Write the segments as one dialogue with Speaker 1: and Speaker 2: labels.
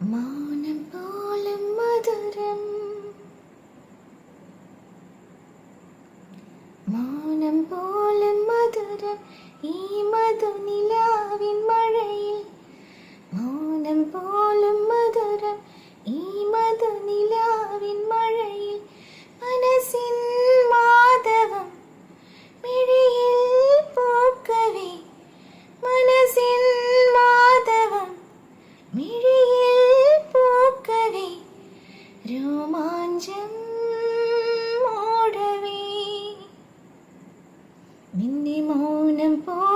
Speaker 1: മൗനം പോലെ മധുരം മൗനം പോലെ മധുരം ഈ മധുനില For.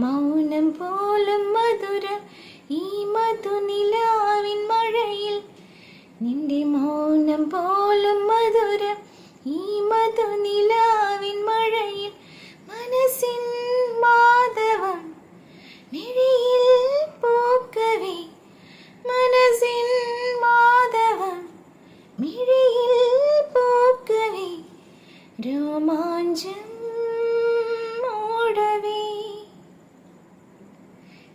Speaker 1: മൗനം പോലും മധുരം ഈ മധുനിലാവിൻ നിന്റെ മൗനം പോലും മധുരം ഈ മധുനിലാവിൻ മഴയിൽ മനസ്സിൻ മാധവം നിഴിയിൽ പൂക്കവി മനസ്സിൻ മാധവം മിഴിയിൽ പൂക്കവി രോമാഞ്ചം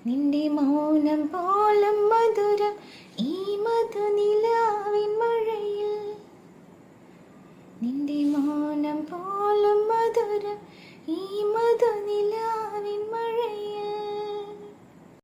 Speaker 1: നിന്റെ മൗനം പോലും മധുരം ഈ